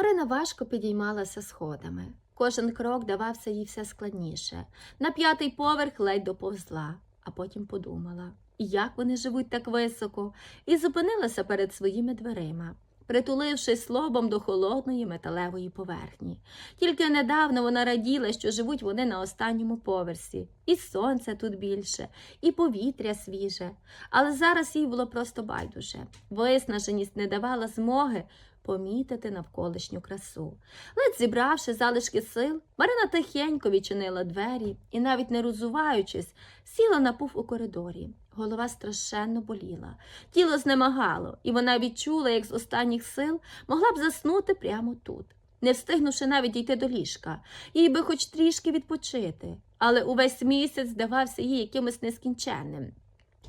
Марина важко підіймалася сходами. Кожен крок давався їй все складніше. На п'ятий поверх ледь доповзла, а потім подумала, як вони живуть так високо, і зупинилася перед своїми дверима, притулившись лобом до холодної металевої поверхні. Тільки недавно вона раділа, що живуть вони на останньому поверсі, і сонця тут більше, і повітря свіже. Але зараз їй було просто байдуже. Виснаженість не давала змоги помітити навколишню красу. Ледь зібравши залишки сил, Марина тихенько відчинила двері і, навіть не розуваючись, сіла на пуф у коридорі. Голова страшенно боліла, тіло знемагало, і вона відчула, як з останніх сил могла б заснути прямо тут, не встигнувши навіть дійти до ліжка, їй би хоч трішки відпочити, але увесь місяць здавався їй якимось нескінченним.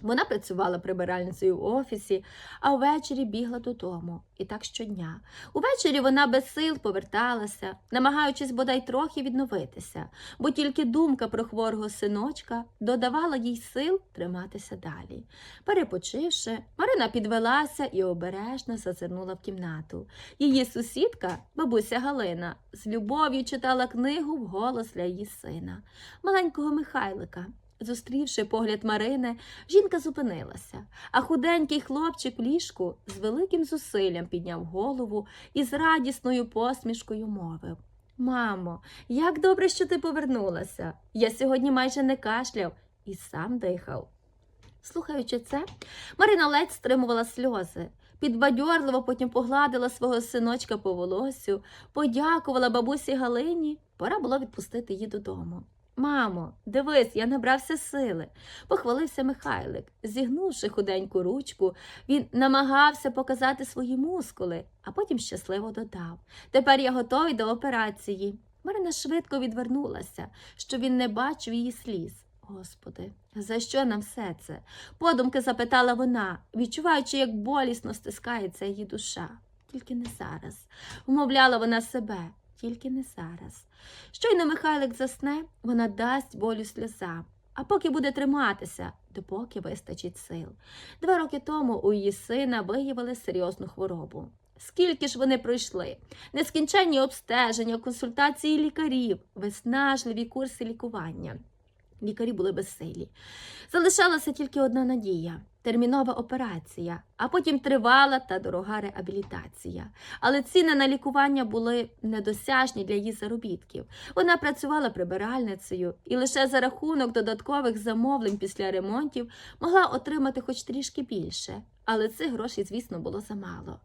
Вона працювала прибиральницею в офісі, а ввечері бігла додому. І так щодня. Увечері вона без сил поверталася, намагаючись бодай трохи відновитися, бо тільки думка про хворого синочка додавала їй сил триматися далі. Перепочивши, Марина підвелася і обережно зазирнула в кімнату. Її сусідка, бабуся Галина, з любов'ю читала книгу вголос для її сина, маленького Михайлика. Зустрівши погляд Марини, жінка зупинилася, а худенький хлопчик в ліжку з великим зусиллям підняв голову і з радісною посмішкою мовив Мамо, як добре, що ти повернулася. Я сьогодні майже не кашляв і сам дихав. Слухаючи це, Марина ледь стримувала сльози. Підбадьорливо потім погладила свого синочка по волосю, подякувала бабусі Галині. Пора було відпустити її додому. Мамо, дивись, я набрався сили, похвалився Михайлик. Зігнувши худеньку ручку, він намагався показати свої мускули, а потім щасливо додав Тепер я готовий до операції. Марина швидко відвернулася, що він не бачив її сліз. Господи, за що нам все це? Подумки запитала вона, відчуваючи, як болісно стискається її душа. Тільки не зараз. Умовляла вона себе, тільки не зараз. Щойно Михайлик засне, вона дасть болю сльозам, а поки буде триматися, допоки вистачить сил. Два роки тому у її сина виявили серйозну хворобу. Скільки ж вони пройшли? Нескінченні обстеження, консультації лікарів, виснажливі курси лікування. Лікарі були безсилі. Залишалася тільки одна надія термінова операція, а потім тривала та дорога реабілітація. Але ціни на лікування були недосяжні для її заробітків. Вона працювала прибиральницею і лише за рахунок додаткових замовлень після ремонтів могла отримати хоч трішки більше. Але цих грошей, звісно, було замало.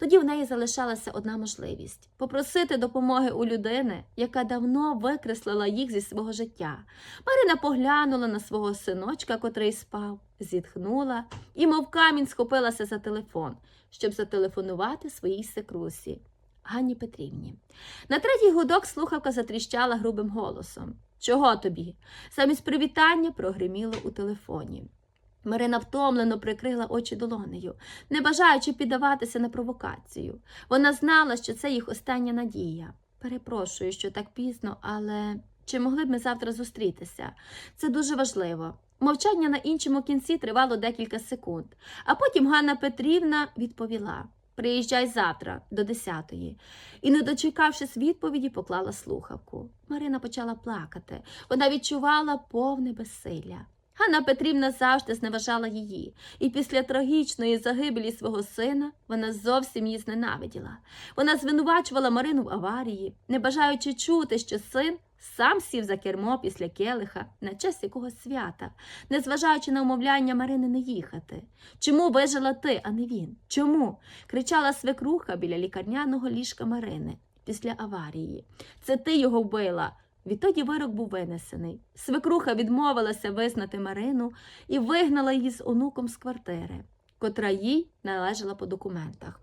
Тоді в неї залишалася одна можливість попросити допомоги у людини, яка давно викреслила їх зі свого життя. Марина поглянула на свого синочка, котрий спав, зітхнула і, мов камінь, схопилася за телефон, щоб зателефонувати своїй секрусі. Ганні Петрівні. На третій гудок слухавка затріщала грубим голосом. Чого тобі? Замість привітання прогриміло у телефоні. Марина втомлено прикрила очі долонею, не бажаючи піддаватися на провокацію. Вона знала, що це їх остання надія. Перепрошую, що так пізно, але чи могли б ми завтра зустрітися? Це дуже важливо. Мовчання на іншому кінці тривало декілька секунд, а потім Ганна Петрівна відповіла Приїжджай завтра до десятої. І, не дочекавшись відповіді, поклала слухавку. Марина почала плакати. Вона відчувала повне безсилля. Ганна Петрівна завжди зневажала її, і після трагічної загибелі свого сина вона зовсім її зненавиділа. Вона звинувачувала Марину в аварії, не бажаючи чути, що син сам сів за кермо після келиха на честь якогось свята, незважаючи на умовляння Марини не їхати. Чому вижила ти, а не він? Чому? кричала свекруха біля лікарняного ліжка Марини після аварії. Це ти його вбила. Відтоді вирок був винесений. Свекруха відмовилася визнати Марину і вигнала її з онуком з квартири, котра їй належала по документах.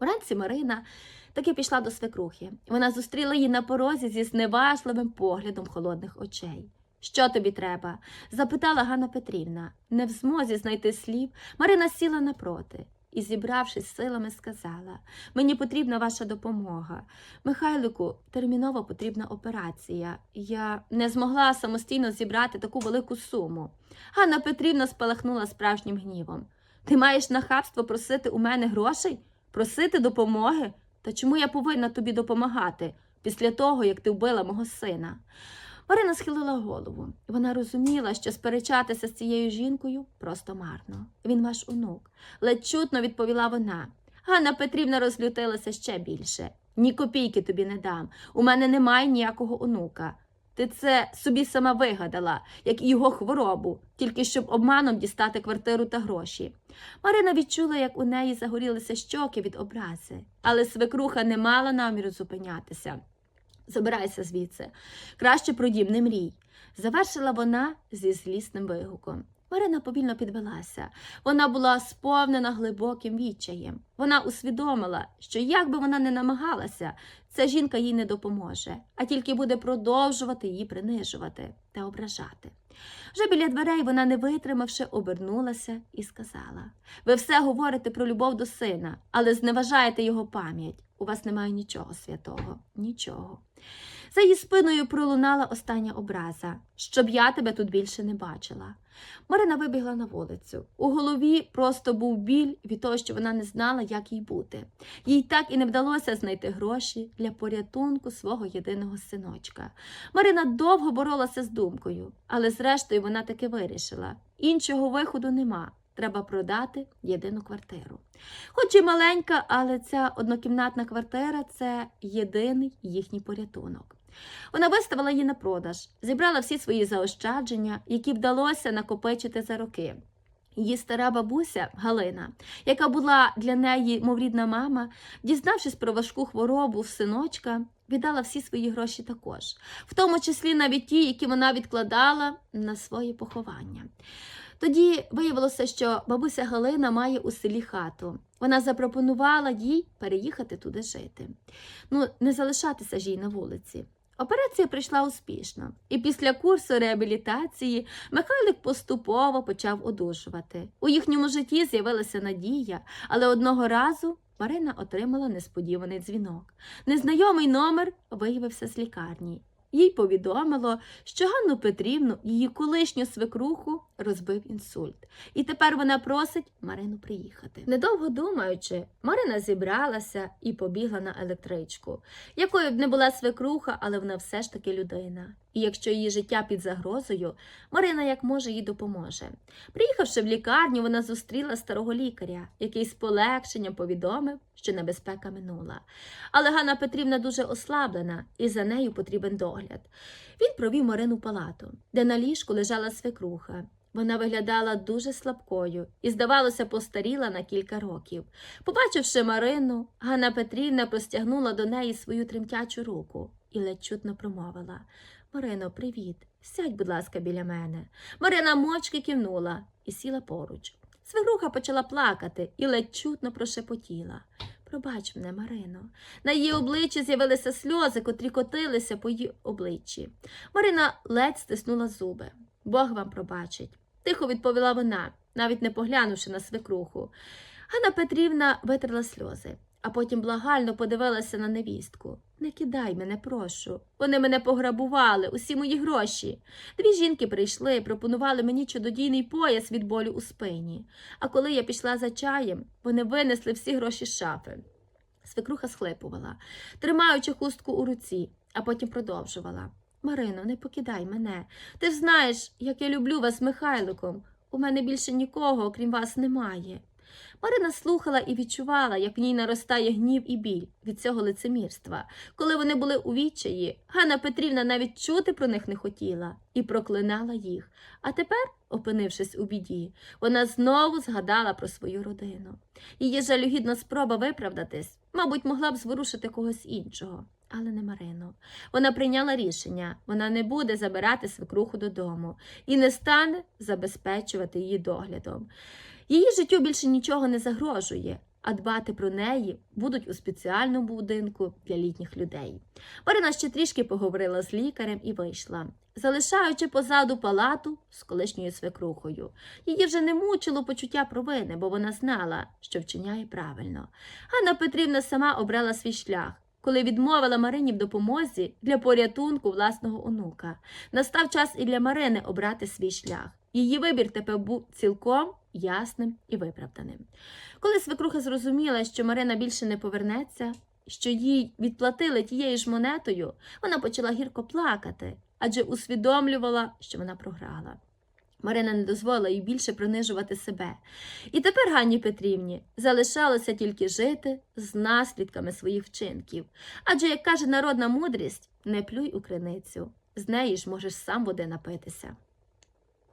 Вранці Марина таки пішла до свекрухи. Вона зустріла її на порозі зі зневажливим поглядом холодних очей. Що тобі треба? запитала Ганна Петрівна. Не в змозі знайти слів, Марина сіла напроти і, зібравшись силами, сказала Мені потрібна ваша допомога. Михайлику, терміново потрібна операція. Я не змогла самостійно зібрати таку велику суму. Ганна Петрівна спалахнула справжнім гнівом. Ти маєш нахабство просити у мене грошей? Просити допомоги? Та чому я повинна тобі допомагати після того, як ти вбила мого сина? Марина схилила голову. Вона розуміла, що сперечатися з цією жінкою просто марно. Він ваш онук. Ледь чутно відповіла вона. Ганна Петрівна розлютилася ще більше. Ні копійки тобі не дам. У мене немає ніякого онука. Ти це собі сама вигадала, як і його хворобу, тільки щоб обманом дістати квартиру та гроші. Марина відчула, як у неї загорілися щоки від образи, але свекруха не мала наміру зупинятися. Забирайся звідси. Краще про дім не мрій. Завершила вона зі злісним вигуком. Марина повільно підвелася. Вона була сповнена глибоким відчаєм. Вона усвідомила, що як би вона не намагалася, ця жінка їй не допоможе, а тільки буде продовжувати її принижувати та ображати. Вже біля дверей вона, не витримавши, обернулася і сказала: Ви все говорите про любов до сина, але зневажаєте його пам'ять. У вас немає нічого святого, нічого. За її спиною пролунала остання образа, щоб я тебе тут більше не бачила. Марина вибігла на вулицю. У голові просто був біль від того, що вона не знала, як їй бути. Їй так і не вдалося знайти гроші для порятунку свого єдиного синочка. Марина довго боролася з думкою, але зрештою вона таки вирішила: іншого виходу нема. Треба продати єдину квартиру. Хоч і маленька, але ця однокімнатна квартира це єдиний їхній порятунок. Вона виставила її на продаж, зібрала всі свої заощадження, які вдалося накопичити за роки. Її стара бабуся Галина, яка була для неї, мов рідна мама, дізнавшись про важку хворобу синочка, віддала всі свої гроші також, в тому числі навіть ті, які вона відкладала на своє поховання. Тоді виявилося, що бабуся Галина має у селі хату. Вона запропонувала їй переїхати туди жити. Ну, не залишатися ж їй на вулиці. Операція прийшла успішно, і після курсу реабілітації Михайлик поступово почав одужувати. У їхньому житті з'явилася надія, але одного разу Марина отримала несподіваний дзвінок. Незнайомий номер виявився з лікарні. Їй повідомило, що Ганну Петрівну, її колишню свекруху, розбив інсульт. І тепер вона просить Марину приїхати. Недовго думаючи, Марина зібралася і побігла на електричку, якою б не була свекруха, але вона все ж таки людина. І якщо її життя під загрозою, Марина як може їй допоможе. Приїхавши в лікарню, вона зустріла старого лікаря, який з полегшенням повідомив, що небезпека минула. Але Ганна Петрівна дуже ослаблена, і за нею потрібен догляд. Він провів Марину палату, де на ліжку лежала свекруха. Вона виглядала дуже слабкою і, здавалося, постаріла на кілька років. Побачивши Марину, Ганна Петрівна простягнула до неї свою тремтячу руку і ледь чутно промовила Марино, привіт. Сядь, будь ласка, біля мене. Марина мовчки кивнула і сіла поруч. Свекруха почала плакати і ледь чутно прошепотіла. Пробач мене, Марино. На її обличчі з'явилися сльози, котрі котилися по її обличчі. Марина ледь стиснула зуби. Бог вам пробачить. Тихо відповіла вона, навіть не поглянувши на свекруху. Ганна Петрівна витерла сльози, а потім благально подивилася на невістку. Не кидай мене, прошу. Вони мене пограбували, усі мої гроші. Дві жінки прийшли, пропонували мені чудодійний пояс від болю у спині. А коли я пішла за чаєм, вони винесли всі гроші з шафи. Свекруха схлипувала, тримаючи хустку у руці, а потім продовжувала. Марино, не покидай мене. Ти ж знаєш, як я люблю вас Михайликом. У мене більше нікого, окрім вас, немає. Марина слухала і відчувала, як в ній наростає гнів і біль від цього лицемірства. Коли вони були у відчаї, Ганна Петрівна навіть чути про них не хотіла і проклинала їх. А тепер, опинившись у біді, вона знову згадала про свою родину. Її жалюгідна спроба виправдатись, мабуть, могла б зворушити когось іншого. Але не Марину. Вона прийняла рішення, вона не буде забирати свекруху додому і не стане забезпечувати її доглядом. Її життю більше нічого не загрожує, а дбати про неї будуть у спеціальному будинку для літніх людей. Марина ще трішки поговорила з лікарем і вийшла, залишаючи позаду палату з колишньою свекрухою. Її вже не мучило почуття провини, бо вона знала, що вчиняє правильно. Ганна Петрівна сама обрала свій шлях. Коли відмовила Марині в допомозі для порятунку власного онука, настав час і для Марини обрати свій шлях. Її вибір тепер був цілком ясним і виправданим. Коли свекруха зрозуміла, що Марина більше не повернеться, що їй відплатили тією ж монетою, вона почала гірко плакати, адже усвідомлювала, що вона програла. Марина не дозволила їй більше принижувати себе. І тепер Ганні Петрівні залишалося тільки жити з наслідками своїх вчинків. Адже, як каже народна мудрість, не плюй у криницю, з неї ж можеш сам води напитися.